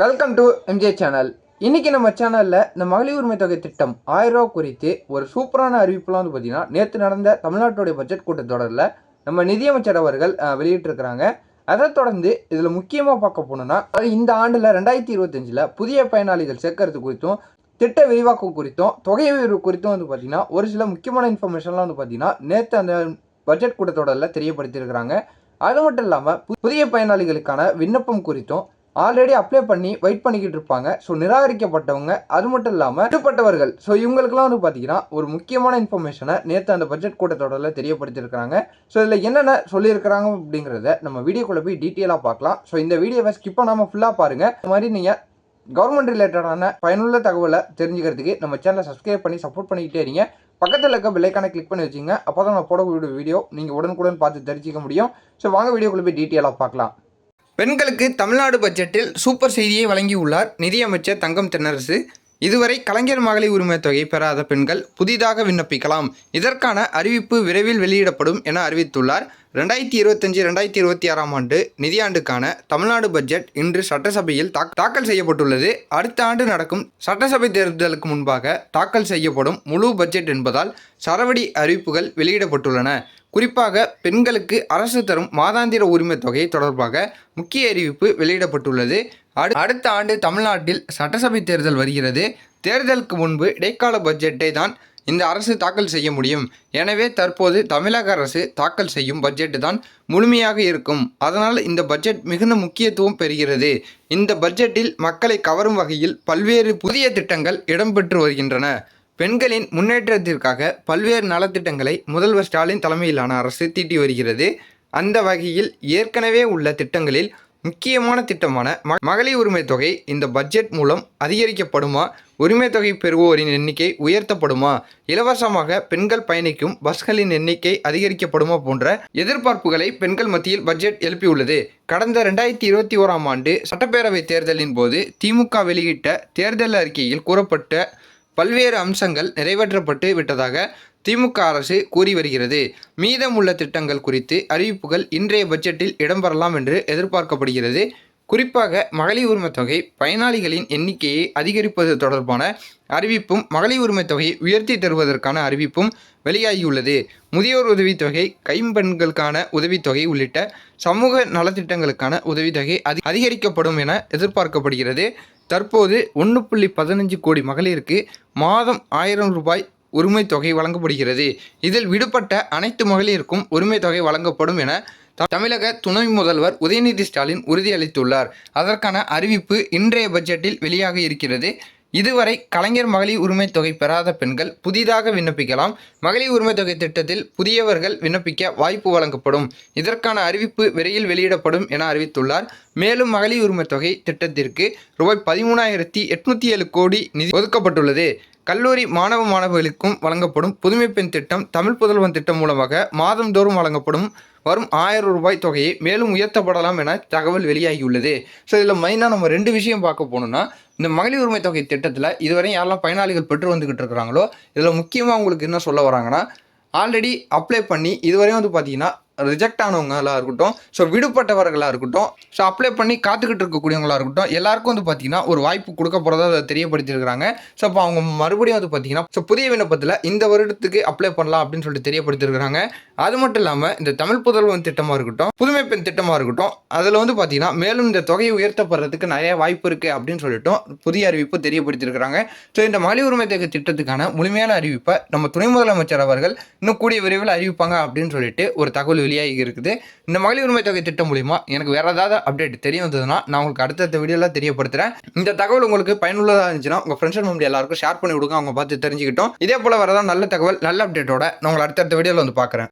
Welcome to MJ channel இன்றைக்கி நம்ம சேனலில் இந்த மகளிர் உரிமை தொகை திட்டம் ஆயிரம் ரூபா குறித்து ஒரு சூப்பரான அறிவிப்புலாம் வந்து பார்த்தீங்கன்னா நேற்று நடந்த தமிழ்நாட்டுடைய பட்ஜெட் கூட்டத்தொடரில் நம்ம நிதியமைச்சர் அவர்கள் வெளியிட்டிருக்கிறாங்க. அதை தொடர்ந்து இதில் முக்கியமாக பார்க்க போனோம்னா இந்த ஆண்டில் ரெண்டாயிரத்தி இருபத்தஞ்சில் புதிய பயனாளிகள் சேர்க்கறது குறித்தும் திட்ட விரிவாக்கம் குறித்தும் தொகை உயர்வு குறித்தும் வந்து பார்த்தீங்கன்னா ஒரு சில முக்கியமான இன்ஃபர்மேஷன்லாம் வந்து பார்த்தீங்கன்னா நேற்று அந்த பட்ஜெட் கூட்டத்தொடரில் தெரியப்படுத்தியிருக்கிறாங்க. அது மட்டும் இல்லாமல் புதிய பயனாளிகளுக்கான விண்ணப்பம் குறித்தும் ஆல்ரெடி அப்ளை பண்ணி வெயிட் பண்ணிக்கிட்டு இருப்பாங்க. ஸோ நிராகரிக்கப்பட்டவங்க அது மட்டும் இல்லாமல் விடுபட்டவர்கள். ஸோ இவங்களுக்குலாம் வந்து பார்த்தீங்கன்னா ஒரு முக்கியமான இன்ஃபர்மேஷனை நேற்று அந்த பட்ஜெட் கூட்டத்தொடரில் தெரியப்படுத்தியிருக்காங்க ஸோ இதில் என்னென்ன சொல்லியிருக்கிறாங்க அப்படிங்கிறத நம்ம வீடியோக்குள்ளே போய் டீட்டெயிலாக பார்க்கலாம். ஸோ இந்த வீடியோவை ஸ்கிப் பண்ணாமல் ஃபுல்லாக பாருங்கள் இந்த மாதிரி நீங்கள் கவர்மெண்ட் ரிலேட்டடான பயனுள்ள தகவலை தெரிஞ்சுக்கிறதுக்கு நம்ம சேனலை சப்ஸ்கிரைப் பண்ணி சப்போர்ட் பண்ணிக்கிட்டே இருங்க. பக்கத்தில் இருக்க பெல்லைக்கான கிளிக் பண்ணி வச்சுங்க அப்போ தான் நான் போடக்கூடிய வீடியோ நீங்கள் உடனுக்குடன் பார்த்து தெரிஞ்சிக்க முடியும். ஸோ வாங்க வீடியோக்குள்ளே போய் டீட்டெயிலாக பார்க்கலாம். பெண்களுக்கு தமிழ்நாடு பட்ஜெட்டில் சூப்பர் செய்தியை வழங்கியுள்ளார் நிதியமைச்சர் தங்கம் தென்னரசு. இதுவரை கலைஞர் மகளிர் உரிமை தொகை பெறாத பெண்கள் புதிதாக விண்ணப்பிக்கலாம். இதற்கான அறிவிப்பு விரைவில் வெளியிடப்படும் என அறிவித்துள்ளார். ரெண்டாயிரத்தி இருபத்தஞ்சு ரெண்டாயிரத்தி இருபத்தி ஆறாம் ஆண்டு நிதியாண்டுக்கான தமிழ்நாடு பட்ஜெட் இன்று சட்டசபையில் தாக்- தாக்கல் செய்யப்பட்டுள்ளது. அடுத்த ஆண்டு நடக்கும் சட்டசபை தேர்தலுக்கு முன்பாக தாக்கல் செய்யப்படும் முழு பட்ஜெட் என்பதால் சரவடி அறிவிப்புகள் வெளியிடப்பட்டுள்ளன. குறிப்பாக பெண்களுக்கு அரசு தரும் மாதாந்திர உரிமை தொகை தொடர்பாக முக்கிய அறிவிப்பு வெளியிடப்பட்டுள்ளது. அடு அடுத்த ஆண்டு தமிழ்நாட்டில் சட்டசபை தேர்தல் வருகிறது. தேர்தலுக்கு முன்பு இடைக்கால பட்ஜெட்டை தான் இந்த அரசு தாக்கல் செய்ய முடியும். எனவே தற்போது தமிழக அரசு தாக்கல் செய்யும் பட்ஜெட் தான் முழுமையாக இருக்கும். அதனால் இந்த பட்ஜெட் மிகுந்த முக்கியத்துவம் பெறுகிறது. இந்த பட்ஜெட்டில் மக்களை கவரும் வகையில் பல்வேறு புதிய திட்டங்கள் இடம்பெற்று வருகின்றன. பெண்களின் முன்னேற்றத்திற்காக பல்வேறு நலத்திட்டங்களை முதல்வர் ஸ்டாலின் தலைமையிலான அரசு தீட்டி வருகிறது. அந்த வகையில் ஏற்கனவே உள்ள திட்டங்களில் முக்கியமான திட்டமான ம- மகளிர் உரிமை தொகை இந்த பட்ஜெட் மூலம் அதிகரிக்கப்படுமா? உரிமை தொகை பெறுவோரின் எண்ணிக்கை உயர்த்தப்படுமா? இலவசமாக பெண்கள் பயணிக்கும் பஸ்களின் எண்ணிக்கை அதிகரிக்கப்படுமா? போன்ற எதிர்பார்ப்புகளை பெண்கள் மத்தியில் பட்ஜெட் எழுப்பியுள்ளது. கடந்த ரெண்டாயிரத்தி இருபத்தி ஓராம் ஆண்டு சட்டப்பேரவை தேர்தலின் போது திமுக வெளியிட்ட தேர்தல் அறிக்கையில் கூறப்பட்ட பல்வேறு அம்சங்கள் நிறைவேற்றப்பட்டு விட்டதாக திமுக அரசு கூறி வருகிறது. மீதமுள்ள திட்டங்கள் குறித்து அறிவிப்புகள் இன்றைய பட்ஜெட்டில் இடம்பெறலாம் என்று எதிர்பார்க்கப்படுகிறது. குறிப்பாக மகளிர் உரிமை தொகை பயனாளிகளின் எண்ணிக்கையை அதிகரிப்பது தொடர்பான அறிவிப்பும் மகளிர் உரிமை தொகையை உயர்த்தி தருவதற்கான அறிவிப்பும் வெளியாகியுள்ளது. முதியோர் உதவித்தொகை கைம்பெண்களுக்கான உதவித்தொகை உள்ளிட்ட சமூக நலத்திட்டங்களுக்கான உதவித்தொகை அதி அதிகரிக்கப்படும் என எதிர்பார்க்கப்படுகிறது. தற்போது ஒன்று புள்ளி பதினஞ்சு கோடி மகளிருக்கு மாதம் ஆயிரம் ரூபாய் உரிமை தொகை வழங்கப்படுகிறது. இதில் விடுபட்ட அனைத்து மகளிருக்கும் உரிமை தொகை வழங்கப்படும் என த- தமிழக துணை முதல்வர் உதயநிதி ஸ்டாலின் உறுதியளித்துள்ளார். அதற்கான அறிவிப்பு இன்றைய பட்ஜெட்டில் வெளியாக இருக்கிறது. இதுவரை கலைஞர் மகளிர் உரிமை தொகை பெறாத பெண்கள் புதிதாக விண்ணப்பிக்கலாம். மகளிர் உரிமை தொகை திட்டத்தில் புதியவர்கள் விண்ணப்பிக்க வாய்ப்பு வழங்கப்படும். இதற்கான அறிவிப்பு விரைவில் வெளியிடப்படும் என அறிவித்துள்ளார். மேலும் மகளிர் உரிமை தொகை திட்டத்திற்கு ரூபாய் பதிமூணாயிரத்தி எட்நூத்தி ஏழு கோடி நிதி ஒதுக்கப்பட்டுள்ளது. கல்லூரி மாணவ மாணவிகளுக்கும் வழங்கப்படும் புதுமை பெண் திட்டம் தமிழ் புதல்வன் திட்டம் மூலமாக மாதந்தோறும் வழங்கப்படும் வரும் ஆயிரம் ரூபாய் தொகையை மேலும் உயர்த்தப்படலாம் என தகவல் வெளியாகியுள்ளது. ஸோ இதில் மெயினாக நம்ம ரெண்டு விஷயம் பார்க்க போனோம்னா இந்த மகளிர் உரிமை தொகை திட்டத்தில் இதுவரை யாரெல்லாம் பயனாளிகள் பெற்று வந்துக்கிட்டு இருக்கிறாங்களோ இதில் முக்கியமாக உங்களுக்கு என்ன சொல்ல வராங்கன்னா ஆல்ரெடி அப்ளை பண்ணி இதுவரையும் வந்து பார்த்தீங்கன்னா ரிஜெக்ட் ஆனவங்களாக இருக்கட்டும் ஸோ விடுபட்டவர்களாக இருக்கட்டும் ஸோ அப்ளை பண்ணி காத்துக்கிட்டு இருக்கக்கூடியவங்களாக இருக்கட்டும் எல்லாருக்கும் வந்து பார்த்தீங்கன்னா ஒரு வாய்ப்பு கொடுக்க போகிறதா அதை தெரியப்படுத்தியிருக்கிறாங்க. ஸோ அப்போ அவங்க மறுபடியும் வந்து பார்த்தீங்கன்னா ஸோ புதிய விண்ணப்பத்தில் இந்த வருடத்துக்கு அப்ளை பண்ணலாம் அப்படின்னு சொல்லிட்டு தெரியப்படுத்தியிருக்கிறாங்க. அது மட்டும் இல்லாமல் இந்த தமிழ் புதல்வன் திட்டமாக இருக்கட்டும் புதுமை பெண் திட்டமாக இருக்கட்டும் அதில் வந்து பார்த்தீங்கன்னா மேலும் இந்த தொகையை உயர்த்தப்படுறதுக்கு நிறைய வாய்ப்பு இருக்குது அப்படின்னு சொல்லிட்டும் புதிய அறிவிப்பு தெரியப்படுத்தியிருக்கிறாங்க. ஸோ இந்த மகளிர் உரிமை தேக்க திட்டத்துக்கான முழுமையான அறிவிப்பை நம்ம துணை முதலமைச்சர் அவர்கள் இன்னும் கூடிய விரைவில் அறிவிப்பாங்க அப்படின்னு சொல்லிட்டு ஒரு தகவல் வெளியாகி இருக்குது. இந்த மகளிர் உரிமை தொகை திட்டம் மூலிமா எனக்கு வேறு ஏதாவது அப்டேட் தெரிய வந்ததுன்னா நான் உங்களுக்கு அடுத்தடுத்த வீடியோவில் தெரியப்படுத்துறேன். இந்த தகவல் உங்களுக்கு பயனுள்ளதாக இருந்துச்சுன்னா உங்கள் ஃப்ரெண்ட்ஸ் அண்ட் ஃபேமிலி எல்லாருக்கும் ஷேர் பண்ணி கொடுங்க. அவங்க பார்த்து தெரிஞ்சுக்கிட்டோம். இதே போல் வரதான் நல்ல தகவல் நல்ல அப்டேட்டோட நான் உங்களை அடுத்தடுத்த வீடியோவில் வந்து பார்க்குறேன்.